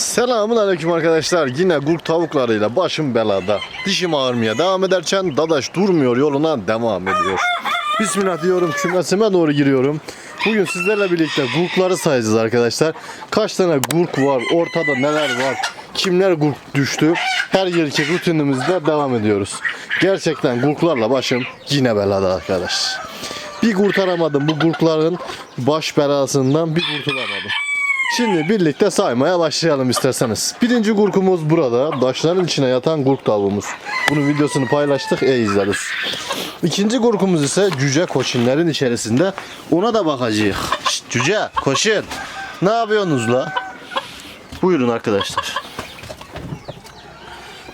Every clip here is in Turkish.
Selamun aleyküm arkadaşlar. Yine gurk tavuklarıyla başım belada. Dişim ağrımaya devam ederken dadaş durmuyor yoluna devam ediyor. Bismillah diyorum kümesime doğru giriyorum. Bugün sizlerle birlikte gurkları sayacağız arkadaşlar. Kaç tane gurk var, ortada neler var, kimler gurk düştü. Her yılki rutinimizde devam ediyoruz. Gerçekten gurklarla başım yine belada arkadaş. Bir kurtaramadım bu gurkların baş belasından bir kurtulamadım. Şimdi birlikte saymaya başlayalım isterseniz. Birinci gurkumuz burada. Daşların içine yatan gurk tavuğumuz. Bunun videosunu paylaştık. E izleriz. İkinci gurkumuz ise cüce koçinlerin içerisinde. Ona da bakacağız. Şşt, cüce koçin. Ne yapıyorsunuz la? Buyurun arkadaşlar.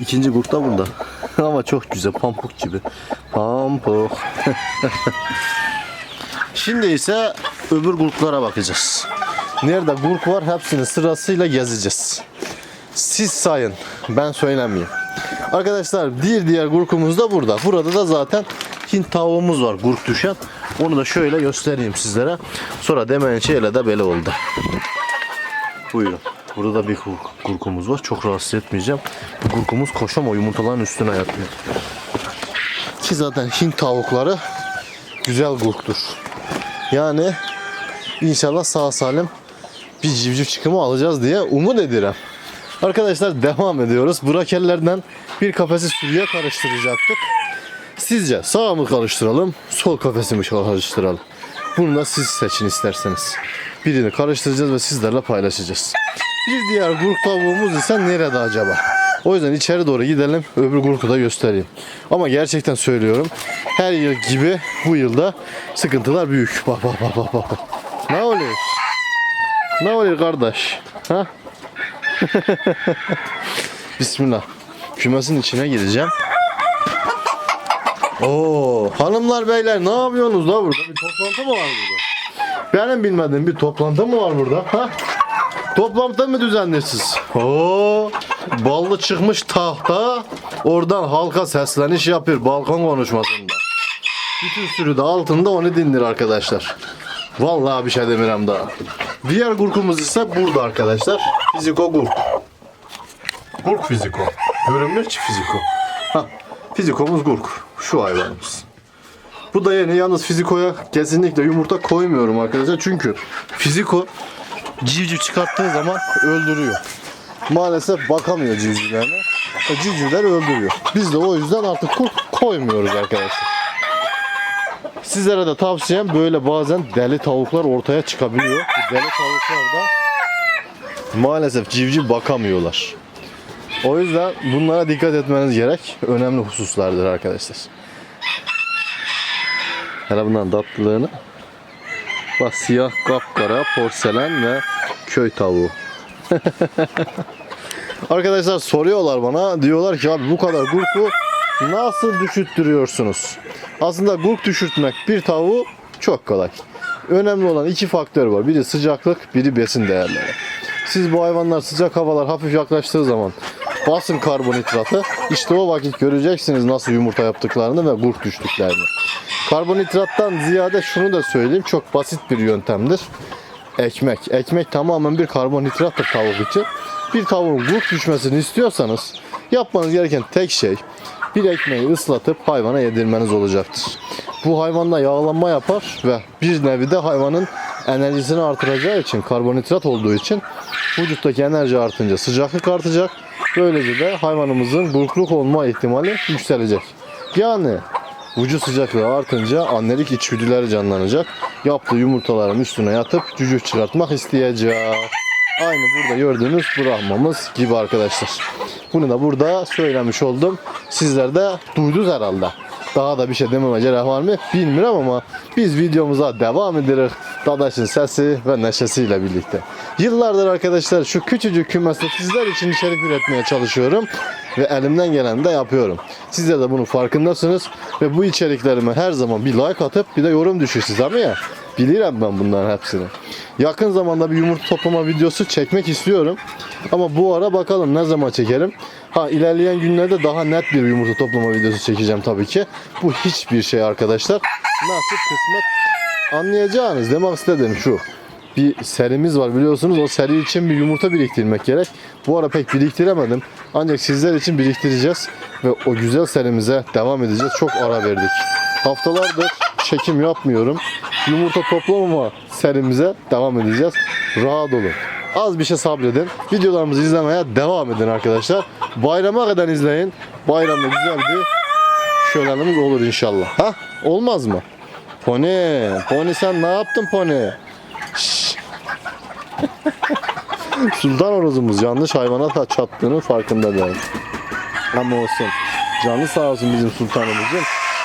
İkinci gurk da burada. Ama çok güzel. Pamuk gibi. Pamuk. Şimdi ise öbür gurklara bakacağız. Nerede gurk var hepsini sırasıyla gezeceğiz. Siz sayın. Ben söylemeyeyim. Arkadaşlar bir diğer gurkumuz da burada. Burada da zaten Hint tavuğumuz var gurk düşen. Onu da şöyle göstereyim sizlere. Sonra demeyin şeyle de böyle oldu. Buyurun. Burada da bir gurkumuz var. Çok rahatsız etmeyeceğim. Bu gurkumuz koşama yumurtaların üstüne yatıyor. Ki zaten Hint tavukları güzel gurktur. Yani İnşallah sağ salim bir civciv çıkımı alacağız diye umut ederim. Arkadaşlar devam ediyoruz. Brakellerden bir kafesi sürüye karıştıracaktık. Sizce sağ mı karıştıralım, sol kafesi mi karıştıralım? Bunu da siz seçin isterseniz. Birini karıştıracağız ve sizlerle paylaşacağız. Bir diğer gurk tavuğumuz ise nerede acaba? O yüzden içeri doğru gidelim, öbür gurku da göstereyim. Ama gerçekten söylüyorum, her yıl gibi bu yılda sıkıntılar büyük. Bak bak bak bak bak. Ne oluyor? Kardeş? Ha? Bismillah. Kümesin içine gireceğim. Oo, hanımlar beyler ne yapıyorsunuz la burada? Bir toplantı mı var burada? Benim bilmediğim bir toplantı mı var burada? Ha? Toplantı mı düzenliyorsunuz? Oo, ballı çıkmış tahta. Oradan halka sesleniş yapıyor balkon konuşmasında. Bütün sürü de altında onu dinler arkadaşlar. Vallahi bir şey demirem daha. Diğer gurkumuz ise burada arkadaşlar. Fiziko gurk. Gurk fiziko. Görünmüyor ki fiziko. Ha, fizikomuz gurk. Şu hayvanımız. Bu da yeni. Yalnız fizikoya kesinlikle yumurta koymuyorum arkadaşlar. Çünkü fiziko civciv çıkarttığı zaman öldürüyor. Maalesef bakamıyor civcivlerine. E, Civcivler öldürüyor. Biz de o yüzden artık koymuyoruz arkadaşlar. Sizlere de tavsiyem böyle bazen deli tavuklar ortaya çıkabiliyor. Deli tavuklar da maalesef civciv bakamıyorlar. O yüzden bunlara dikkat etmeniz gerek. Önemli hususlardır arkadaşlar. Hele bunların tatlılığını. Bak siyah kapkara porselen ve köy tavuğu. Arkadaşlar soruyorlar bana. Diyorlar ki abi bu kadar gurku nasıl düşürttürüyorsunuz? Aslında gurk düşürtmek bir tavuğu çok kolay. Önemli olan iki faktör var. Biri sıcaklık, biri besin değerleri. Siz bu hayvanlar sıcak havalar hafif yaklaştığı zaman basın karbonhidratı işte o vakit göreceksiniz nasıl yumurta yaptıklarını ve gurk düştüklerini. Karbonhidrattan ziyade şunu da söyleyeyim çok basit bir yöntemdir. Ekmek. Ekmek tamamen bir karbonhidrattır tavuk için. Bir tavuğun gurk düşmesini istiyorsanız yapmanız gereken tek şey bir ekmeği ıslatıp hayvana yedirmeniz olacaktır. Bu hayvanda yağlanma yapar ve bir nevi de hayvanın enerjisini artıracağı için karbonhidrat olduğu için vücuttaki enerji artınca sıcaklık artacak. Böylece de hayvanımızın gurkluk olma ihtimali yükselecek. Yani vücut sıcaklığı artınca annelik içgüdüleri canlanacak. Yaptığı yumurtaların üstüne yatıp cücük çıkartmak isteyecek. Aynı burada gördüğünüz Brahmamız gibi arkadaşlar. Bunu da burada söylemiş oldum. Sizler de duydunuz herhalde. Daha da bir şey dememe gerek var mı bilmiyorum ama biz videomuza devam ederiz. Dadaş'ın sesi ve neşesiyle birlikte. Yıllardır arkadaşlar şu küçücük kümeste sizler için içerik üretmeye çalışıyorum. Ve elimden gelen de yapıyorum. Sizler de bunun farkındasınız. Ve bu içeriklerime her zaman bir like atıp bir de yorum düşürsünüz ama ya. Bilirim ben bunların hepsini. Yakın zamanda bir yumurta toplama videosu çekmek istiyorum. Ama bu ara bakalım ne zaman çekerim. Ha ilerleyen günlerde daha net bir yumurta toplama videosu çekeceğim tabii ki. Bu hiçbir şey arkadaşlar. Nasip kısmet anlayacağınız demek istediğim şu. bir serimiz var biliyorsunuz. O seri için bir yumurta biriktirmek gerek. Bu ara pek biriktiremedim. Ancak sizler için biriktireceğiz ve o güzel serimize devam edeceğiz. Çok ara verdik. Haftalardır çekim yapmıyorum. Yumurta toplamama serimize devam edeceğiz. Rahat olun. Az bir şey sabredin. Videolarımızı izlemeye devam edin arkadaşlar. Bayrama kadar izleyin. Bayramda güzel bir şölenimiz olur inşallah. Ha? Olmaz mı? Pony, Pony sen ne yaptın Pony? Sultan horozumuz yanlış hayvana çattığının farkında değil. Ama olsun. Canı sağ olsun bizim sultanımızın.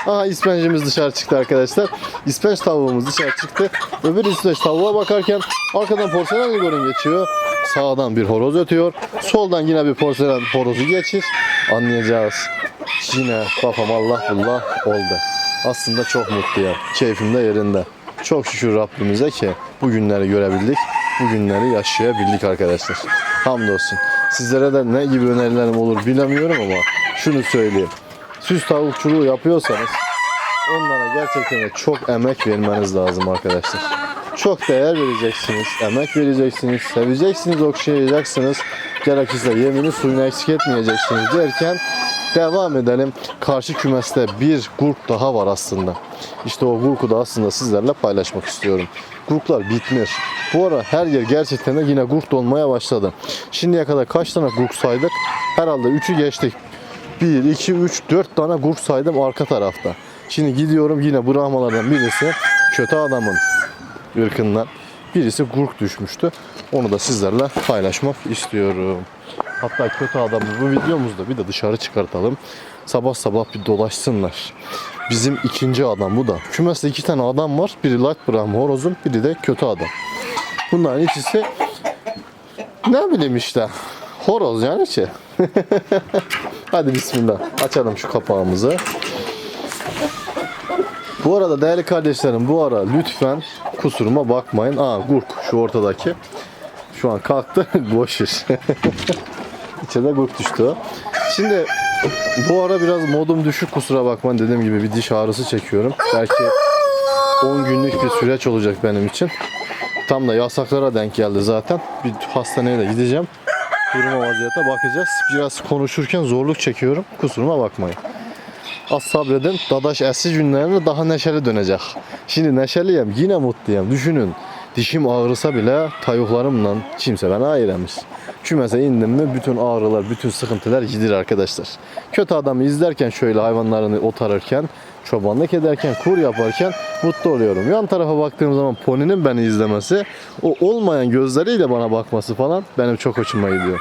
Aha ispencimiz dışarı çıktı arkadaşlar. İspenç tavuğumuz dışarı çıktı. Öbür ispenç tavuğa bakarken arkadan porselen ligorun geçiyor. Sağdan bir horoz ötüyor. Soldan yine bir porselen horozu geçir. Anlayacağız. Yine kafam Allah bullah oldu. Aslında çok mutluyum. Keyfim de yerinde. Çok şükür Rabbimize ki bu günleri görebildik. Bu günleri yaşayabildik arkadaşlar. Hamdolsun. Sizlere de ne gibi önerilerim olur bilemiyorum ama şunu söyleyeyim. Süs tavukçuluğu yapıyorsanız onlara gerçekten çok emek vermeniz lazım arkadaşlar. Çok değer vereceksiniz, emek vereceksiniz, seveceksiniz, okşayacaksınız. Gerekirse yemini suyunu eksik etmeyeceksiniz derken devam edelim. Karşı kümeste bir gurk daha var aslında. İşte o gurku da aslında sizlerle paylaşmak istiyorum. Gurklar bitmiş. Bu ara her yer gerçekten de yine gurk dolmaya başladı. Şimdiye kadar kaç tane gurk saydık? Herhalde 3'ü geçtik. 1, 2, 3, 4 tane gurk saydım arka tarafta. Şimdi gidiyorum yine Brahmalardan birisi kötü adamın ırkından birisi gurk düşmüştü. Onu da sizlerle paylaşmak istiyorum. Hatta kötü adamı bu videomuzda bir de dışarı çıkartalım. Sabah sabah bir dolaşsınlar. Bizim ikinci adam bu da. Kümeste iki tane adam var. Biri light Brahma horozun, biri de kötü adam. Bunların ikisi ne bileyim işte horoz yani ki. Hadi bismillah. Açalım şu kapağımızı. Bu arada değerli kardeşlerim bu ara lütfen kusuruma bakmayın. Aa gurk şu ortadaki. Şu an kalktı. Boş iş. İçeride gurk düştü. Şimdi bu ara biraz modum düşük kusura bakmayın. Dediğim gibi bir diş ağrısı çekiyorum. Belki 10 günlük bir süreç olacak benim için. Tam da yasaklara denk geldi zaten. Bir hastaneye de gideceğim. Duruma vaziyete bakacağız. Biraz konuşurken zorluk çekiyorum. Kusuruma bakmayın. Az sabredin. Dadaş eski günlerine daha neşeli dönecek. Şimdi neşeliyim. Yine mutluyum. Düşünün. Dişim ağrısa bile tayuklarımla kimse beni ayıramış. Kümese indim mi bütün ağrılar, bütün sıkıntılar gider arkadaşlar. Kötü adamı izlerken şöyle hayvanlarını otarırken, çobanlık ederken, kur yaparken mutlu oluyorum. Yan tarafa baktığım zaman poninin beni izlemesi, o olmayan gözleriyle bana bakması falan benim çok hoşuma gidiyor.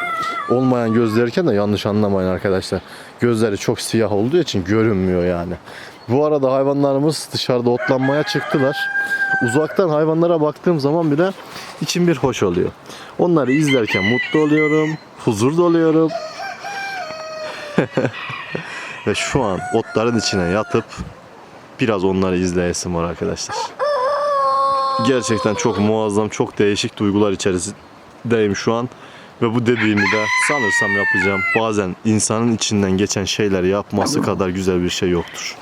Olmayan göz derken de yanlış anlamayın arkadaşlar. Gözleri çok siyah olduğu için görünmüyor yani. Bu arada hayvanlarımız dışarıda otlanmaya çıktılar. Uzaktan hayvanlara baktığım zaman bile içim bir hoş oluyor. Onları izlerken mutlu oluyorum, huzur doluyorum. Ve şu an otların içine yatıp biraz onları izleyesim var arkadaşlar. Gerçekten çok muazzam, çok değişik duygular içerisindeyim şu an. Ve bu dediğimi de sanırsam yapacağım. Bazen insanın içinden geçen şeyleri yapması kadar güzel bir şey yoktur.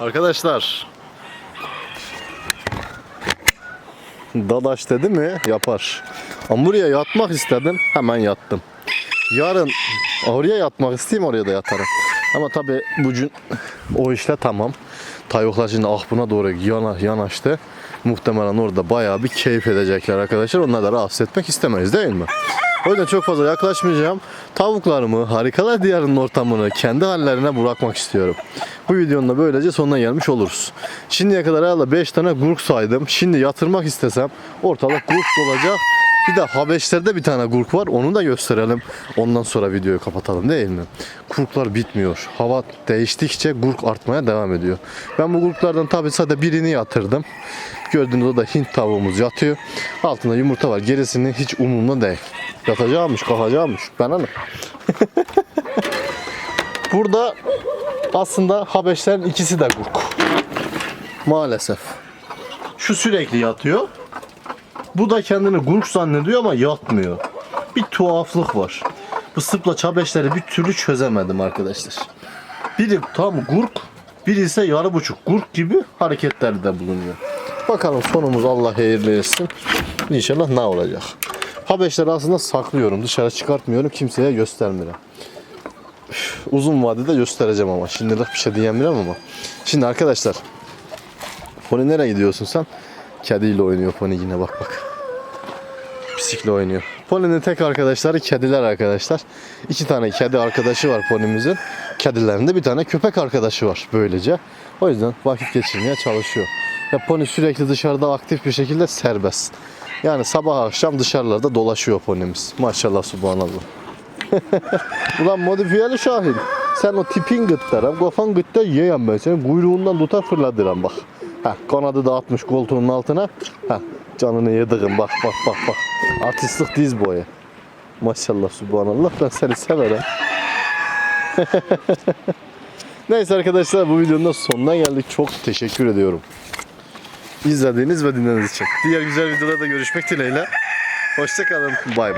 Arkadaşlar. Dadaş dedi mi yapar. Ama buraya yatmak istedim hemen yattım. Yarın oraya yatmak isteyeyim oraya da yatarım. Ama tabi bugün o işle tamam. Tayoklar şimdi Ahbun'a doğru yana, yanaştı. Muhtemelen orada bayağı bir keyif edecekler arkadaşlar. Onları da rahatsız etmek istemeyiz değil mi? O yüzden çok fazla yaklaşmayacağım. Tavuklarımı, harikalar diyarının ortamını kendi hallerine bırakmak istiyorum. Bu videonun da böylece sonuna gelmiş oluruz. Şimdiye kadar herhalde 5 tane gurk saydım. Şimdi yatırmak istesem ortalık gurk olacak. Bir de Habeşler'de bir tane gurk var. Onu da gösterelim. Ondan sonra videoyu kapatalım değil mi? Kurklar bitmiyor. Hava değiştikçe gurk artmaya devam ediyor. Ben bu gurklardan tabii sadece birini yatırdım. Gördüğünüz da Hint tavuğumuz yatıyor. Altında yumurta var. Gerisini hiç umurumda değil. Yatacağımış, kalkacağımış. Bana ne? Burada aslında Habeşlerin ikisi de gurk. Maalesef. Şu sürekli yatıyor. Bu da kendini gurk zannediyor ama yatmıyor. Bir tuhaflık var. Bu sıpla çabeşleri bir türlü çözemedim arkadaşlar. Biri tam gurk, biri ise yarı buçuk gurk gibi hareketlerde bulunuyor. Bakalım sonumuz Allah hayırlı etsin. İnşallah ne olacak. Habeşleri aslında saklıyorum. Dışarı çıkartmıyorum. Kimseye göstermiyorum. Uzun vadede göstereceğim ama. Şimdilik bir şey diyemiyorum ama. Şimdi arkadaşlar. Pony nereye gidiyorsun sen? Kediyle oynuyor Pony yine bak bak. Bisikle oynuyor. Pony'nin tek arkadaşları kediler arkadaşlar. İki tane kedi arkadaşı var Pony'mizin. Kedilerinde bir tane köpek arkadaşı var böylece. O yüzden vakit geçirmeye çalışıyor. Ve Pony sürekli dışarıda aktif bir şekilde serbest. Yani sabah akşam dışarılarda dolaşıyor Pony'miz. Maşallah subhanallah. Ulan modifiyeli Şahin. Sen o tipin gıtlarım, kafan gıtta yiyem ben seni. Kuyruğundan tutar fırladıram bak. Heh, kanadı da atmış koltuğunun altına. Heh, canını yediğim bak bak bak bak. Artistlik diz boyu. Maşallah subhanallah ben seni severim. Neyse arkadaşlar bu videonun da sonuna geldik. Çok teşekkür ediyorum. İzlediğiniz ve dinlediğiniz için. Diğer güzel videolarda görüşmek dileğiyle. Hoşçakalın. Bay bay.